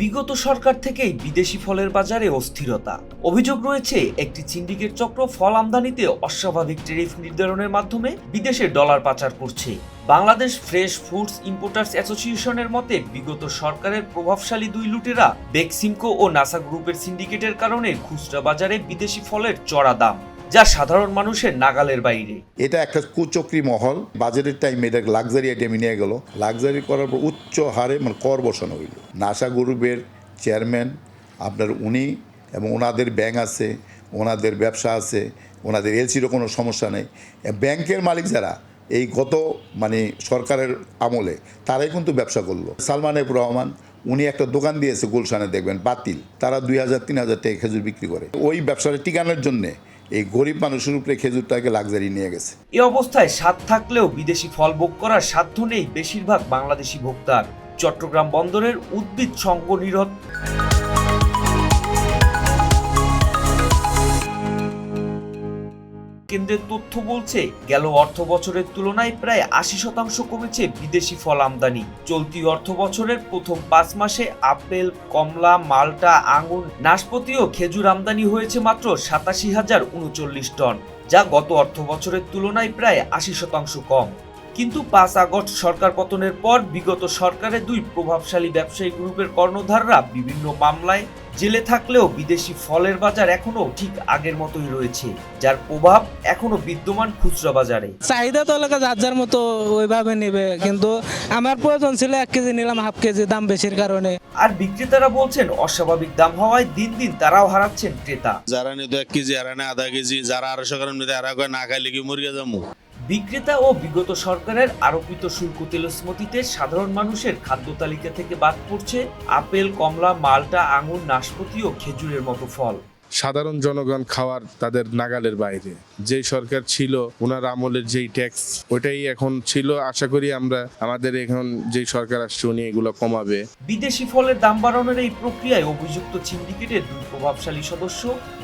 বিগত সরকার থেকেই বিদেশি ফলের বাজারে অস্থিরতা। অভিযোগ রয়েছে, একটি সিন্ডিকেট চক্র ফল আমদানিতে অস্বাভাবিক ট্যারিফ নির্ধারণের মাধ্যমে বিদেশে ডলার পাচার করছে। বাংলাদেশ ফ্রেশ ফুডস ইম্পোর্টার্স অ্যাসোসিয়েশনের মতে, বিগত সরকারের প্রভাবশালী দুই লুটেরা বেক্সিমকো ও নাসা গ্রুপের সিন্ডিকেটের কারণে খুচরা বাজারে বিদেশি ফলের চড়া দাম। যা সাধারণ মানুষের নাগালের বাইরে। এটা একটা কুচক্রি মহল। বাজারের টাইম এটা লাক্সারি আইটেমে নিয়ে গেল। লাক্সারি করার পর উচ্চ হারে মানে কর বসানো হইল। নাসা গ্রুপের চেয়ারম্যান আপনার উনি এবং ওনাদের ব্যাংক আছে, ওনাদের ব্যবসা আছে, ওনাদের এলসিরও কোনো সমস্যা নেই। ব্যাংকের মালিক যারা, এই গত মানে সরকারের আমলে, তারাই কিন্তু ব্যবসা করল। সালমান এফ রহমান, উনি একটা দোকান দিয়েছে গুলশানে, দেখবেন, বাতিল। তারা দুই হাজার, তিন হাজার টাকা খেজুর বিক্রি করে। ওই ব্যবসাটা টিকানোর জন্যে এই গরিব মানুষের উপরে খেজুরটাকে লাক্সারি নিয়ে গেছে। এ অবস্থায় স্বাদ থাকলেও বিদেশি ফল ভোগ করার সাধ্য নেই বেশিরভাগ বাংলাদেশি ভোক্তার। চট্টগ্রাম বন্দরের উদ্ভিদ সংঘ নিরোধ। কেন্দ্রের তথ্য বলছে, গেল অর্থ বছরের তুলনায় প্রায় আশি শতাংশ কমেছে বিদেশি ফল আমদানি। চলতি অর্থ বছরের প্রথম পাঁচ মাসে আপেল, কমলা, মাল্টা, আঙুর নাশপাতি ও খেজুর আমদানি হয়েছে মাত্র সাতাশি হাজার উনচল্লিশ টন, যা গত অর্থ বছরের তুলনায় প্রায় আশি শতাংশ কম। কিন্তু পাঁচ আগস্ট সরকার পতনের পর বিগত সরকারের দুই প্রভাবশালী ব্যবসায়ী গ্রুপের কর্ণধাররা বিভিন্ন মামলায় জেলে থাকলেও বিদেশি ফলের বাজার এখনও ঠিক আগের মতোই রয়েছে যার প্রভাব এখনও বিদ্যমান খুচরা বাজারে। চাহিদা তো এলাকা যার যার মতো ওইভাবে নেবে কিন্তু আমার প্রয়োজন ছিল এক কেজি নিলাম হাফ কেজি দাম বেশির কারণে। আর বিক্রেতারা বলছেন অস্বাভাবিক দাম হওয়ায় দিন দিন তারাও হারাচ্ছেন ক্রেতা। যারা নিত এক কেজি আর না আধা কেজি যারা আড়াইশো গ্রাম নিতে আর কয় না খাইলে কি মুরগি যাব? বিক্রেতা ও বিগত সরকারের আরোপিত শুল্ক তেলস্মতিতে সাধারণ মানুষের খাদ্য তালিকা থেকে বাদ পড়ছে আপেল, কমলা, মাল্টা, আঙুর, নাশপাতি ও খেজুরের মতো ফল। সাধারণ জনগণ খাওয়ার তাদের নাগালের বাইরে। যেই সরকার ছিল, ওনার আমলের যেই ট্যাক্স ওইটাই এখন ছিল। আশা করি আমরা আমাদের এখন যেই সরকার আসছে, উনি এগুলো কমাবে। বিদেশি ফলের দাম বাড়ানোর এই প্রক্রিয়ায় অভিযুক্ত সিন্ডিকেটের দুই প্রভাবশালী সদস্য,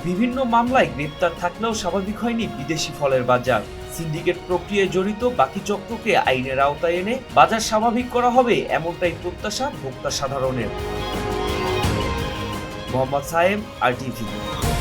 বিভিন্ন মামলায় গ্রেপ্তার থাকলেও স্বাভাবিক হয়নি বিদেশি ফলের বাজার। সিন্ডিকেট প্রক্রিয়ায় জড়িত বাকি চক্রকে আইনের আওতায় এনে বাজার স্বাভাবিক করা হবে, এমনটাই প্রত্যাশা ভোক্তা সাধারণের। মোহাম্মদ সাহেব আর টিভি।